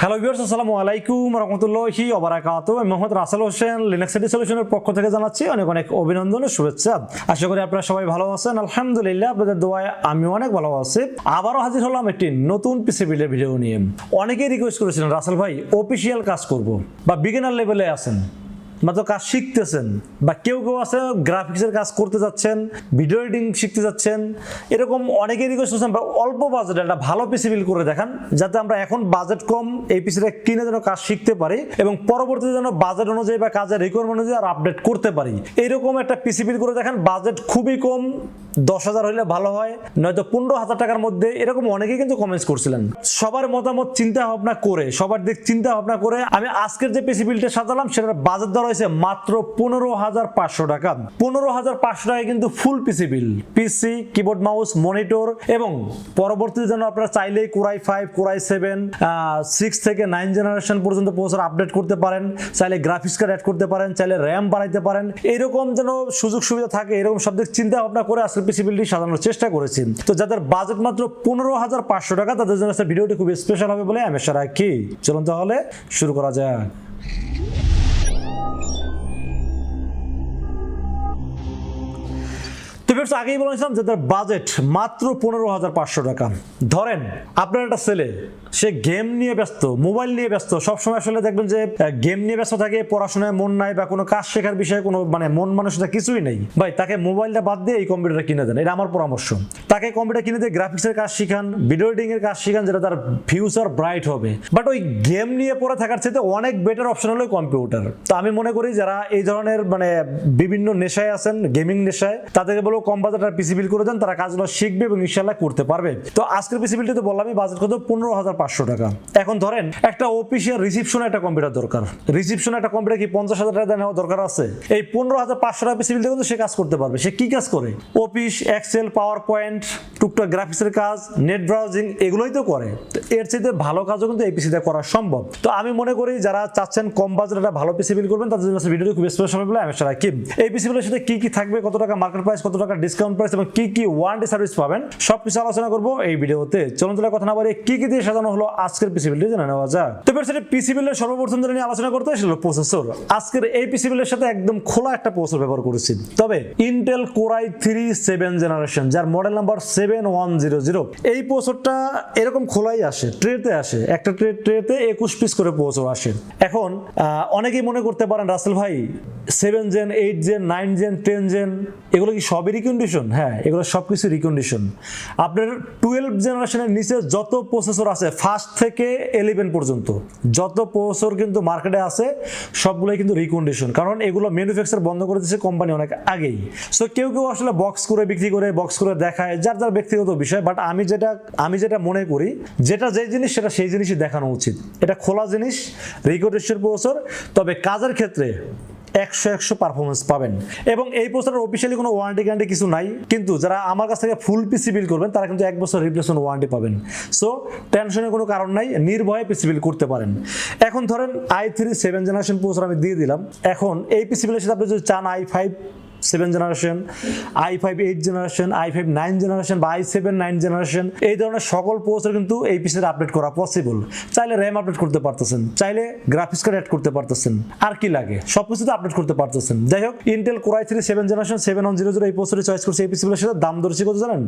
Hello viewers আসসালামু আলাইকুম রহমতুল্লাহি ওবারাকাতু আমি মোহাম্মদ রাসেল হোসেন লিনাক্স সিটি সলিউশনের পক্ষ থেকে জানাচ্ছি অনেক অনেক অভিনন্দন ও শুভেচ্ছা। আশা করি আপনারা সবাই ভালো আছেন। আলহামদুলিল্লাহ, আপনাদের দোয়ায় আমিও অনেক ভালো আছি। আবারও হাজির হলাম একটি নতুন পিসি বিল্ডের ভিডিও নিয়ে। অনেকেই রিকোয়েস্ট করেছিলেন, রাসেল ভাই অফিসিয়াল কাজ করব বা বিগিনার লেভেলে আছেন। মাত্র কাজ শিখতেছেন বা কেউ কেউ আছে গ্রাফিক্সের কাজ করতে যাচ্ছেন ভিডিও এডিটিং শিখতে যাচ্ছেন, এরকম অনেকেই রিকোয়েস্ট করছেন বা অল্প বাজেটে একটা ভালো পিসি বিল করে দেখান, যাতে আমরা এখন বাজেট কম এই পিসিটা কিনে যেন কাজ শিখতে পারি এবং পরবর্তীতে যেন বাজেট অনুযায়ী বা কাজের রিকোয়ারমেন্ট অনুযায়ী আর আপডেট করতে পারি। এরকম একটা পিসি বিল করে দেখান বাজেট খুবই কম, দশ হাজার হলে ভালো হয়, নয়তো পনেরো হাজার টাকার মধ্যে, এরকম অনেকেই কিন্তু কমেন্টস করছিলেন। সবার মতামত চিন্তা ভাবনা করে, সবার দিক চিন্তা ভাবনা করে আমি আজকের যে পিসি বিলটা সাজালাম, সেটার বাজেট দর হয়েছে মাত্র পনেরো হাজার পাঁচশো টাকা। পনেরো হাজার পাঁচশো টাকায় কিন্তু full PC build PC keyboard mouse monitor এবং পরবর্তীতে যেন আপনারা চাইলেই core i five core i seven six থেকে নাইন জেনারেশন পর্যন্ত প্রসেসর আপডেট করতে পারেন, চাইলে গ্রাফিক্স কার্ড অ্যাড করতে পারেন, চাইলে র্যাম বাড়াইতে পারেন। এরকম যেন সুযোগ সুবিধা থাকে, এরকম সব দিক চিন্তা ভাবনা করে আজকের পিসি বিলটি সাজানোর চেষ্টা করেছি। তো যাদের বাজেট মাত্র পনেরো হাজার পাঁচশো টাকা, তাদের জন্য ভিডিওটি খুব স্পেশাল হবে বলে আমি আশা রাখি। চলুন তাহলে শুরু করা যাক। ভিউয়ার্স আগেই বলেছিলাম যে তার বাজেট মাত্র পনেরো হাজার পাঁচশো টাকা। ধরেন, আপনার একটা ছেলে, সে গেম নিয়ে ব্যস্ত মোবাইল নিয়ে ব্যস্ত, সবসময় আসলে দেখবেন যে গেম নিয়ে ব্যস্ত থাকে, পড়াশোনায় মন নাই বা কোনো কাজ শেখার বিষয়ে কোনো মানে মন মানুষটা কিছুই নেই। ভাই, তাকে মোবাইলটা বাদ দিয়ে এই কম্পিউটারটা কিনে দেন, এটা আমার পরামর্শ। তাকে কম্পিউটার কিনে দিয়ে গ্রাফিক্সের কাজ শিখান ভিডিও এডিটিং এর কাজ শিখান, যেটা তার ফিউচার ব্রাইট হবে। বাট ওই গেম নিয়ে পড়ে থাকার চাইতে অনেক বেটার অপশন হলো কম্পিউটার তো আমি মনে করি, যারা এই ধরনের মানে বিভিন্ন নেশায় আছেন গেমিং নেশায়, তাদেরকে বলব কম বাজেটের পিসি বিল করে দেন, তারা কাজগুলো শিখবে এবং ইনশাল্লাহ করতে পারবে। তো আজকের পিসি বিলটি তো বললামই বাজেট কত? পনেরো হাজার পাঁচশো টাকা। এখন ধরেন, একটা অফিসিয়াল রিসিপশনে একটা কম্পিউটার দরকার। রিসিপশনে একটা কম্পিউটার কি পঞ্চাশ হাজার টাকা নেওয়া দরকার আছে? এই পনেরো হাজার পাঁচশো টাকা পিসি বিল দিয়ে কিন্তু সে কাজ করতে পারবে। সে কি কাজ করে? অফিস এক্সেল পাওয়ার পয়েন্ট টুকটাক গ্রাফিক্সের কাজ নেট ব্রাউজিং এগুলোই তো করে। এর চাইতে ভালো কাজও কিন্তু এই পিসিতে করা সম্ভব। তো আমি মনে করি যারা চাচ্ছেন কম বাজেট একটা ভালো পিসি বিল করবেন, তাদের জন্য ভিডিওটি খুব স্পেশাল বলে আমি রাখি। এই পিসি বিলের সাথে কি কি থাকবে, কত টাকা মার্কেট প্রাইস কত টাকা ডিসকাউন্ট প্রাইস এবং কি কি ওয়ারেন্টি সার্ভিস পাবেন সব কিছু আলোচনা করব এই ভিডিওতে। চলুন তাহলে কথা না বলে কি কি দিয়ে সাজানো হলো আজকের পিসি বিলটি জেনে নেওয়া যাক। তো সেটা পিসি বিলের সর্বপ্রথম যেটা নিয়ে আলোচনা করতে সেটা প্রসেসর আজকের এই পিসি বিলের সাথে একদম খোলা একটা প্রসেসর ব্যবহার করেছি। তবে Intel core i three seven generation যার model number seven one zero zero এই প্রসেসরটা এরকম খোলাই আসে ট্রেতে আসে। একটা ট্রে, ট্রেতে একুশ পিস করে পৌঁছো আসে। এখন অনেকেই মনে করতে পারেন, রাসেল ভাই seven gen eight gen nine gen ten gen এগুলো কি সবই রিকন্ডিশন হ্যাঁ এগুলো সব কিছু রিকন্ডিশন আপনার টুয়েলভ জেনারেশনের নিচে যত প্রসেসর আছে ফার্স্ট থেকে ইলেভেন পর্যন্ত, যত প্রসেসর কিন্তু মার্কেটে আছে, সবগুলোই কিন্তু রিকন্ডিশন কারণ এগুলো ম্যানুফ্যাকচার বন্ধ করে দিচ্ছে কোম্পানি অনেক আগেই। সো কেউ কেউ আসলে বক্স করে বিক্রি করে বক্স করে দেখায়, যার যার ব্যক্তিগত বিষয় বাট আমি যেটা আমি যেটা মনে করি, যেটা যে জিনিস, সেটা সেই জিনিসই দেখানো উচিত। এটা খোলা জিনিস রিকন্ডিশন প্রসেসর তবে কাজের ক্ষেত্রে একশো একশো পারফরমেন্স পাবেন। এবং এই প্রসেসরের অফিসিয়ালি কোনো ওয়ারেন্টি গ্যারান্টি কিছু নাই, কিন্তু যারা আমার কাছ থেকে ফুল পিসি বিল করবেন, তারা কিন্তু এক বছর রিপ্লেসমেন্ট ওয়ারেন্টি পাবেন। সো টেনশনের কোনো কারণ নাই, নির্ভয়ে পিসি বিল করতে পারেন। এখন ধরেন i three seven generation processor আমি দিয়ে দিলাম। এখন এই পিসি বিলের সাথে আপনি যদি চান i five seven generation i five eight generation i five nine generation বা আই সেভেন নাইন জেনারেশন এই ধরনের সকল প্রসেসর কিন্তু এই পিসিতে আপডেট করা পসিবল চাইলে র্যাম আপডেট করতে পারতেছেন, চাইলে গ্রাফিক্স কার্ড অ্যাড করতে পারতেছেন, আর কি লাগে? সব কিছুতে আপডেট করতে পারতেছেন। যাই হোক Intel core i three seven generation seven one zero zero এই প্রসেসরই চয়েস করছে এই পিসিগুলোর সাথে। দাম দর্শি কত জানেন?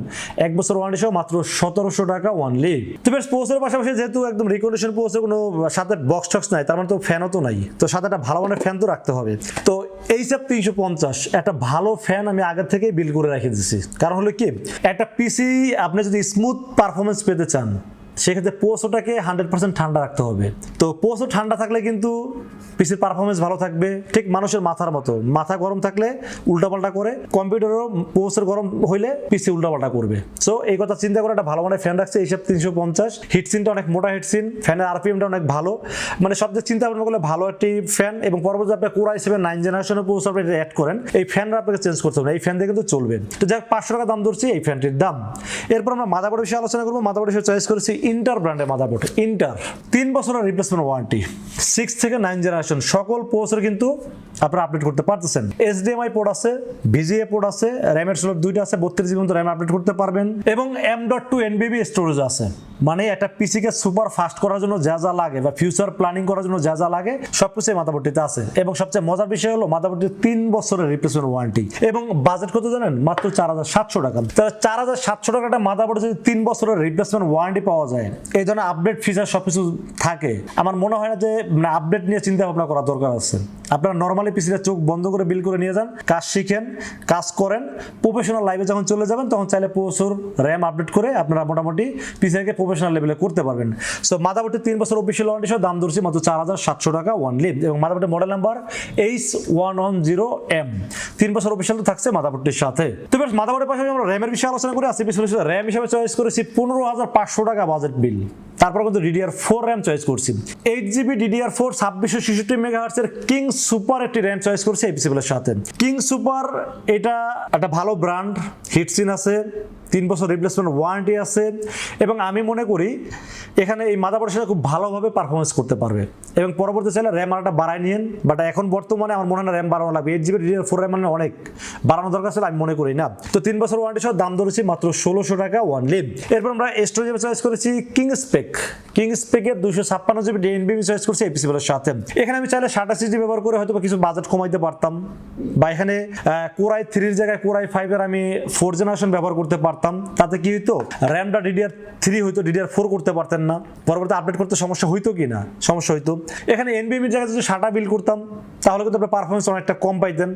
এক বছর ওয়ারেন্টি সহ মাত্র সতেরোশো টাকা ওয়ানলি তো বেশ প্রসেসরের পাশাপাশি যেহেতু একদম রিকন্ডিশন প্রসেসর কোনো সাথে বক্স টক্স নাই, তার মানে তো ফ্যানও তো নাই। তো সাথে একটা ভালো মানের ফ্যান তো রাখতে হবে। তো এই সব তিনশো পঞ্চাশ, একটা ভালো ফ্যান আমি আগে থেকেই বিল করে রেখে দিচ্ছি কারণ হলো কি, একটা পিসি আপনি যদি স্মুথ পারফরমেন্স পেতে চান সেক্ষেত্রে পোস্টটাকে হান্ড্রেড পার্সেন্ট ঠান্ডা রাখতে হবে। তো পোস্টও ঠান্ডা থাকলে কিন্তু পিসির পারফরমেন্স ভালো থাকবে। ঠিক মানুষের মাথার মতো। মাথা গরম থাকলে উল্টাপাল্টা করে কম্পিউটারও পোস্টের গরম হইলে পিসি উল্টাপাল্টা করবে। সো এই কথা চিন্তা করে একটা ভালো মানে ফ্যান রাখছে এইসব তিনশো পঞ্চাশ। হিটসিনটা অনেক মোটা হিটসিন ফ্যানের আরপিএমটা অনেক ভালো। মানে সব দিক চিন্তা ভাবনা করলে ভালো একটি ফ্যান এবং পরবর্তী আপনি কোরাই সেভেন নাইন জেনারেশনের পোস্ট আপনি অ্যাড করেন, এই ফ্যানটা আপনাকে চেঞ্জ করতে হবে এই ফ্যান দিয়ে কিন্তু চলবে। তো যাক, পাঁচশো টাকা দাম ধরছি, এই ফ্যানটির দাম। এরপর আমরা মাদাবোর্ড বিষয়ে আলোচনা করব। মাদাবোর্ড বিষয়ে চয়েস করেছি ইন্টার ব্র্যান্ডের মাদারবোর্ড ইন্টার তিন বছরের রিপ্লেসমেন্ট ওয়ারেন্টি সিক্স থেকে নাইন জেনারেশন সকল পোস্টের কিন্তু আপনারা আপডেট করতে পারতেছেন। এইচডিএমআই পোর্ট আছে ভিজিএ পোর্ট আছে র্যামের স্লোট দুইটা আছে, বত্রিশ জিবি র্যাম আপডেট করতে পারবেন। এবং এম ডট টু এনবিবি স্টোরেজ আছে। মানে একটা পিসিকে সুপার ফাস্ট করার জন্য যা যা লাগে বা ফিউচার প্ল্যানিং করার জন্য যা যা লাগে, সবকিছু এই মাদাবোর্ডটিতে আছে। এবং সবচেয়ে মজার বিষয় হলো মাদাবোর্ডটির তিন বছরের রিপ্লেসমেন্ট ওয়ারেন্টি এবং বাজেট কত জানেন? মাত্র চার হাজার সাতশো টাকা। তাহলে চার হাজার সাতশো টাকা একটা যদি তিন বছরের রিপ্লেসমেন্ট ওয়ারেন্টি পাওয়া যায়, এই ধরনের আপডেট ফিচার সবকিছু থাকে। আমার মনে হয় না যে আপডেট নিয়ে চিন্তা ভাবনা করা দরকার আছে। আপনারা নর্মালি পিসিটা চোখ বন্ধ করে বিল করে নিয়ে যান। কাজ শিখেন, কাজ করেন। প্রফেশনাল লাইফে যখন চলে যাবেন, তখন চাইলে প্রচুর র্যাম আপডেট করে আপনারা মোটামুটি পিসিকে প্রফেশনাল লেভেলে করতে পারবেন। সো মাদাবোর্ডের তিন বছর অফিসিয়াল ওয়ারেন্টি সহ দাম ধরছি মাত্র চার হাজার সাতশো টাকা ওয়ানলি এবং মাদাবোর্ডের model number H one one zero M তিন বছর অফিসিয়াল থাকছে মাদাবোর্ডটির সাথে। তো বেশ মাদাবোর্ডের পাশাপাশি আমরা র্যামের বিষয়ে আলোচনা করে। আসি পিছনে র্যাম হিসেবে চয়েস করেছি পনেরো হাজার পাঁচশো টাকা বাজেট বিল তারপর কিন্তু ডিডিআর ফোর র্যাম চয়েস করছি। এইট জিবি ডিডিআর ফোর ছাব্বিশশো ছেষট্টি মেগাহার্সের কিং সুপার একটি র্যাম চয়েস করছি এই প্লাসের সাথে। কিং সুপার এটা একটা ভালো ব্র্যান্ড হিটসিন আছে। তিন বছর রিপ্লেসমেন্ট ওয়ারেন্টি আছে এবং আমি মনে করি এখানে এই মাদাবোর্ডের সাথে খুব ভালোভাবে পারফরমেন্স করতে পারবে। এবং পরবর্তী চাইলে র্যাম আরটা বাড়ায় নিয়েন বাট এখন বর্তমানে আমার মনে হয় র্যাম বাড়ানো লাগবে। এইট জিবি ফোর র্যাম মানে অনেক। বাড়ানো দরকার ছিল, আমি মনে করি না। তো তিন বছর ওয়ারেন্টি সহ দাম ধরেছি মাত্র ষোলোশো টাকা ওয়ান লিভ এরপর আমরা স্টোরেজ চয়েস করেছি কিং স্পেক কিং স্পেকের দুশো ছাপ্পান্ন জিবি ডিএনবিবি চয়েস করছি এপিসি বলের সাথে। এখানে আমি চাইলে সাতাশি জিবি ব্যবহার করে হয়তো কিছু বাজেট কমাইতে পারতাম। বা এখানে কোরাই থ্রির জায়গায় কোরাই ফাইভের আমি ফোর জেনারেশন ব্যবহার করতে পারতাম। তাতে কি হইতো? র্যামটা ডিডিআর থ্রি হইতো ডিডিআর ফোর করতে পারতেন না। পরবর্তী আপডেট করতে সমস্যা হইতো কি না? সমস্যা হইতো। এখানে এনবিএমির জায়গায় যদি সাটা বিল করতাম, তাহলে কিন্তু আপনার পারফরমেন্স অনেকটা কম পাইতেন।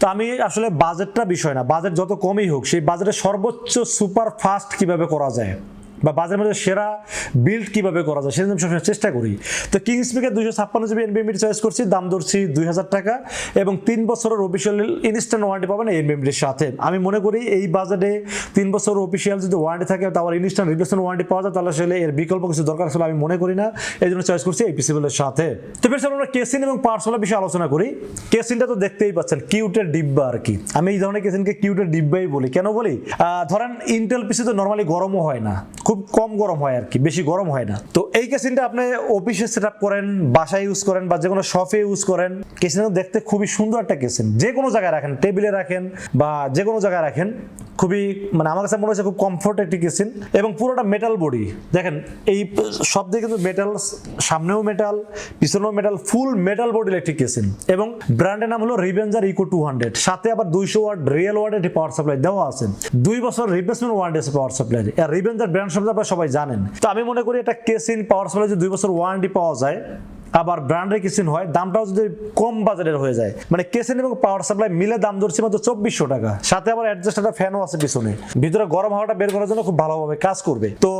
তো আমি আসলে বাজেটটা বিষয় না। বাজেট যত কমই হোক, সেই বাজেটের সর্বোচ্চ সুপার ফাস্ট কীভাবে করা যায়? বা বাজারের মধ্যে সেরা বিল্ড কীভাবে করা যায় সেটা আমি সবসময় চেষ্টা করি। তো কিং স্পিকার দুইশো ছাপ্পান্ন জিবি এনবিএমডি চয়েস করছি, দাম ধরছি দুই হাজার টাকা এবং তিন বছরের অফিসিয়াল ইনস্ট্যান্ট ওয়ারেন্টি পাবেন এনবিএমডির সাথে। আমি মনে করি এই বাজেটে তিন বছর অফিসিয়াল যদি ওয়ারেন্টি থাকে তাহলে ইনস্ট্যান্ট রিপ্লেসমেন্ট ওয়ারেন্টি পাওয়া যায়, তাহলে আসলে এর বিকল্প কিছু দরকার ছিল আমি মনে করি না। এই জন্য চয়েস করছি এই পিসিবলের সাথে। তো বেশ, আমরা কেসিন এবং পার্সোনাল বিষয়ে আলোচনা করি। কেসিনটা তো দেখতেই পাচ্ছেন, কিউটের ডিব্বা আর কি। আমি এই ধরনের কেসিনকে কিউটের ডিব্বাই বলি। কেন বলি? ধরেন ইন্টেল পিসি তো নর্মালি গরমও হয় না। খুব কম গরম হয় আর কি, বেশি গরম হয় না। তো এই কেসিনটা আপনি অফিসে সেট করেন, বাসায় ইউজ করেন বা যে কোনো শপে ইউজ করেন কেসিনটা দেখতে খুবই সুন্দর একটা কেসিন। যে কোনো জায়গায় রাখেন টেবিলে রাখেন বা যে কোনো জায়গায় রাখেন, খুবই মানে আমার কাছে মনে হচ্ছে খুব কমফোর্ট একটি কেসিন এবং পুরোটা মেটাল বডি দেখেন, এই সব দিকে কিন্তু মেটাল সামনেও মেটাল পিছনেও মেটাল ফুল মেটাল বডির একটি কেসিন। এবং ব্র্যান্ডের নাম হলো রিভেঞ্জার ইকো টু হান্ড্রেড সাথে আবার দুইশো ওয়াট রিয়েল ওয়াট একটি পাওয়ার সাপ্লাই দেওয়া আছে। দুই বছর রিপ্লেসমেন্ট ওয়ারেন্টি আছে পাওয়ার সাপ্লাই আর রিভেঞ্জার ব্র্যান্ড সম্বন্ধে আপনারা সবাই জানেন। তো আমি মনে করি এটা কেসিন পাওয়ার সাপ্লাই যদি দুই বছর ওয়ারেন্টি পাওয়া যায়, আবার ব্র্যান্ডের কিসিন হয়, দামটাও যদি কম বাজারের হয়ে যায়। মানে কেসিন এবং পাওয়ার সাপ্লাই মিলে দাম ধরছে মাত্র চব্বিশশো টাকা। সাথে আবার অ্যাডজাস্ট একটা ফ্যানও আছে পিছনে। ভিতরে গরম হাওয়াটা বের করার জন্য খুব ভালোভাবে কাজ করবে। তো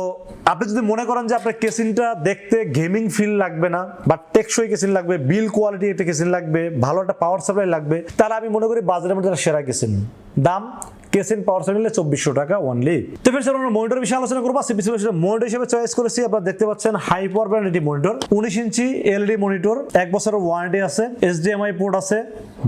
আপনি যদি মনে করেন যে আপনার কেসিনটা দেখতে গেমিং ফিল লাগবে না, বা টেকসই কেসিন লাগবে বিল কোয়ালিটি একটা কেসিন লাগবে, ভালো একটা পাওয়ার সাপ্লাই লাগবে, তাহলে আমি মনে করি বাজারের মধ্যে সেরা কেসিন দাম কেসিন পাওয়ার সাপ্লাই চব্বিশশো টাকা অনলি তো ফের আমরা মনিটর বিষয়ে আলোচনা করব। সিপিসি মনিটর হিসেবে চয়েস করেছি, আপনারা দেখতে পাচ্ছেন হাই পাওয়ার এটি মনিটর উনিশ ইঞ্চি এলইডি মনিটর এক বছরের ওয়ারেন্টি আছে এইচডিএমআই পোর্ট আছে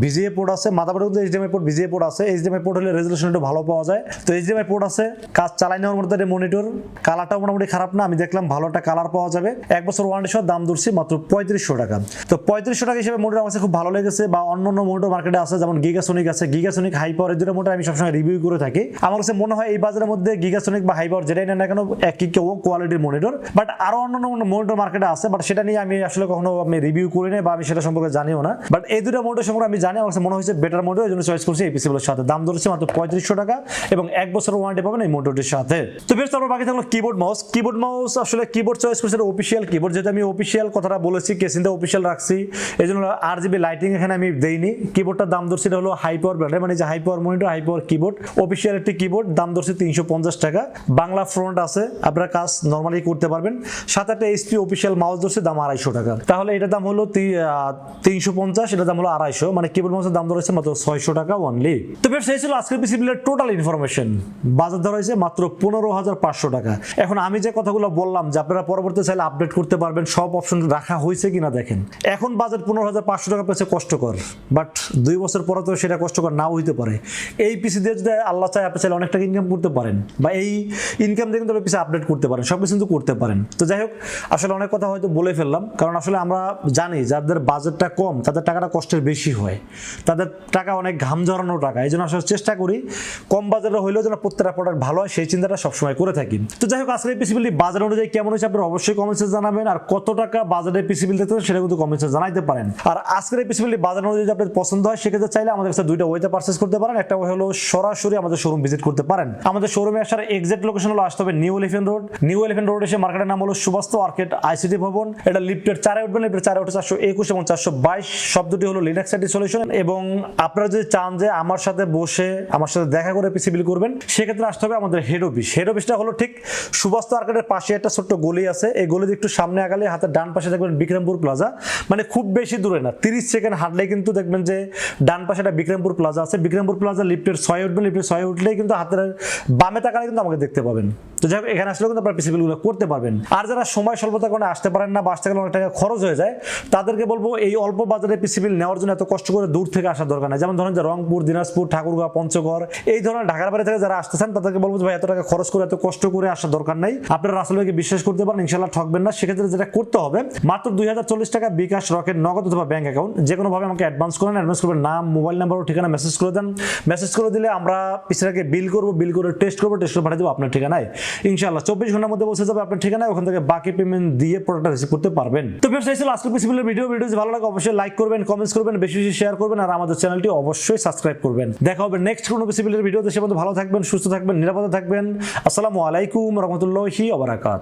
ভিজিএ পোর্ট আছে কিন্তু এইচডিএমআই পোর্ট ভিজিএ পোর্ট আছে। এইচডিএমআই পোর্ট হলে রেজলিউশন একটু ভালো পাওয়া যায়। তো এইচডিএমআই পোর্ট আছে, কাজ চালাই নেওয়ার মধ্যে মনিটর কালারটাও মোটামুটি খারাপ না, আমি দেখলাম ভালো একটা কালার পাওয়া যাবে। এক বছর ওয়ারেন্টি সহ দাম ধরছি মাত্র পঁয়ত্রিশশো টাকা। তো পঁয়ত্রিশশো টাকা হিসেবে মনিটর আমার খুব ভালো লেগেছে, বা অন্য অন্য মনিটর মার্কেটে আছে, যেমন গিগাসোনিক আছে। গিগাসোনিক হাই পাওয়ার দুটো মোটর আমি সবসময় রিভিউ করে থাকি। আমার কাছে মনে হয় এই বাজারের মধ্যে গিগাসোনিক বা হাই পাওয়ার যেটাই না কেন, একই কোয়ালিটির মনিটর বাট আরও অন্য অন্য মনিটর মার্কেটে আছে বাট সেটা নিয়ে আমি আসলে কখনো আমি রিভিউ করি নাই বা আমি সেটা সম্পর্কে জানিও না। বাট এই দুটো মনিটর সম্পর্কে আমি জানি, আমার কাছে মনে হয়েছে বেটার মনিটর এই জন্য চয়েস করছি এই পিসিগুলোর সাথে। দাম ধরেছে মাত্র পঁয়ত্রিশশো টাকা এবং এক বছর ওয়ারেন্টি পাবেন এই মনিটরটির সাথে। তো বেশ, তারপর বাকি থাকল কিবোর্ড মাউস কিবোর্ড মাউস আসলে কিবোর্ড চয়েস করছি অফিসিয়াল কিবোর্ড যেহেতু আমি অফিসিয়াল কথাটা বলেছি কেসিনটা অফিসিয়াল রাখছি। এই জন্য আর জিবি লাইটিং এখানে আমি দেইনি। কিবোর্ডটার দাম ধরছি এটা হলো হাই পাওয়ার ব্র্যান্ডের মানে যে high power monitor high power keyboard official একটি কিবোর্ড দাম ধরছে তিনশো পঞ্চাশ টাকা। বাংলা ফ্রন্ট আছে, আপনারা কাজ নর্মালি করতে পারবেন। সাত একটা এইচপি অফিসিয়াল মাউস ধরছে, দাম আড়াইশো টাকা। তাহলে এটার দাম হলো তিনশো পঞ্চাশ এটার দাম হলো আড়াইশো। মানে কিবোর্ড মাউসের দাম ধরেছে মাত্র ছয়শো টাকা অনলি তো বেশ সেই ছিল আজকের পিসি বিলের টোটাল ইনফরমেশন বাজার ধরা হয়েছে মাত্র পনেরো হাজার পাঁচশো টাকা। এখন আমি যে কথাগুলো বললাম, যে আপনারা পরবর্তী চাইলে আপডেট করতে পারবেন, সব অপশন রাখা হয়েছে কিনা দেখেন। এখন বাজেট পনেরো হাজার পাঁচশো টাকা পেয়েছে কষ্টকর। বাট দুই বছর পরে তো সেটা কষ্টকর নাও হইতে পারে। এই পিসি দিয়ে যদি যে আল্লাহ চাই আপনি চাইলে অনেক টাকা ইনকাম করতে পারেন বা এই ইনকাম দিয়ে কিন্তু আপনি পিছিয়ে আপডেট করতে পারেন সব কিছু কিন্তু করতে পারেন। তো যাই হোক, আসলে অনেক কথা হয়তো বলে ফেললাম, কারণ আসলে আমরা জানি যাদের বাজেটটা কম, তাদের টাকাটা কষ্টের বেশি হয়। তাদের টাকা অনেক ঘাম ঝরানো টাকা এই জন্য আসলে চেষ্টা করি কম বাজারে হইলেও যেন প্রত্যেকটা প্রোডাক্ট ভালো হয়, সেই চিন্তাটা সবসময় করে থাকি। তো যাই হোক আজকে পিসিবিলি বাজার অনুযায়ী কেমন হয়েছে আপনারা অবশ্যই কমেন্টসে জানাবেন, আর কত টাকা বাজারে পিসিবিল দিতে সেটা কিন্তু কমেন্টসে জানাইতে পারেন। আর আজকের এই পিসিবিলি বাজার অনুযায়ী যদি আপনার পছন্দ হয়, সেক্ষেত্রে চাইলে আমাদের কাছে দুইটা ওয়েতে পারচেস করতে পারেন। একটা হলো সরাসরি আমাদের শোরুম ভিজিট করতে পারেন। আমাদের শোরুমে আসার এক্সাক্ট লোকেশন হলো আসতে হবে New Elephant Road New Elephant Road এসে মার্কেটের নাম হলো সুবাস্ত আর্কেট আইসিটি ভবন। এটা লিফটের চারে উঠবেন লিফটের চারে উঠে চারশো একুশ এবং চারশো বাইশ। শব্দটি হলো লিনাক্স আইটি সলিউশন এবং আপনারা যদি চান যে আমার সাথে বসে, আমার সাথে দেখা করে পিসিবিল করবেন, সেক্ষেত্রে আসতে হবে আমাদের হেড অফিস হেড অফিসটা হলো ঠিক সুবাস্ত আর্কেটের পাশে একটা ছোট্ট গলি আছে। এই গলি দিয়ে একটু সামনে আগালে হাতের ডান পাশে দেখবেন বিক্রমপুর প্লাজা মানে খুব বেশি দূরে না, তিরিশ সেকেন্ড হাঁটলেই কিন্তু দেখবেন যে ডান পাশে একটা বিক্রমপুর প্লাজা আছে। বিক্রমপুর প্লাজা লিফটের ছয় উঠবেন লিফটের ছয় উঠলেই কিন্তু হাতের বামে তাকালে কিন্তু আমাকে দেখতে পাবেন। তো যাই এখানে আসলে কিন্তু আপনারা পিসিবিলগুলো করতে পারবেন। আর যারা সময় স্বল্পতার কারণে আসতে পারেন না বা আসতে গেলে অনেক টাকা খরচ হয়ে যায়, তাদেরকে বলব এই অল্প বাজারে পিসিবিল নেওয়ার জন্য এত কষ্ট করে দূর থেকে আসার দরকার নেই। যেমন ধরেন যে রংপুর, দিনাজপুর, ঠাকুরগাঁও, পঞ্চগড়, এই ধরনের ঢাকার বাড়ি থেকে যারা আসতেছেন, তাদেরকে বলব ভাই, এত টাকা খরচ করে, এত কষ্ট করে আসার দরকার নাই। আপনারা রাসেল ভাইকে বিশ্বাস করতে পারেন ইনশাল্লাহ ঠকবেন না। সেক্ষেত্রে যেটা করতে হবে, মাত্র দুই হাজার চল্লিশ টাকা বিকাশ রকেট, নগদ অথবা ব্যাংক অ্যাকাউন্ট যে কোনোভাবে আমাকে অ্যাডভান্স করেন অ্যাডভান্স করবেন নাম মোবাইল নাম্বার ও ঠিকানা মেসেজ করে দেন। মেসেজ করে দিলে আমরা পিছনে বিল করব বিল করে টেস্ট করব টেস্ট করে পাঠিয়ে দেবো আপনার ঠিকানায়। ইনশাল্লাহ চব্বিশ ঘণ্টার মধ্যে পৌঁছে যাবে আপনার ঠিকানায়, ওখান থেকে বাকি পেমেন্ট দিয়ে প্রোডাক্টটা রিসিভ করতে পারবেন। তো ফ্রেন্ডস এই ছিল আজকের পিসিবিলের ভিডিও ভিডিও ভালো লাগে, অবশ্যই লাইক করবেন কমেন্টস করবেন, বেশি বেশি শেয়ার করবেন, আর আমাদের চ্যানেলটি অবশ্যই সাবস্ক্রাইব করবেন। দেখা হবে নেক্সট কোনো পিসিবিলের ভিডিওতে সে ভালো থাকবেন, সুস্থ থাকবেন, নিরাপদে থাকবেন। আসসালামু আলাইকুম রহমতুল্লাহি ওবরাকাত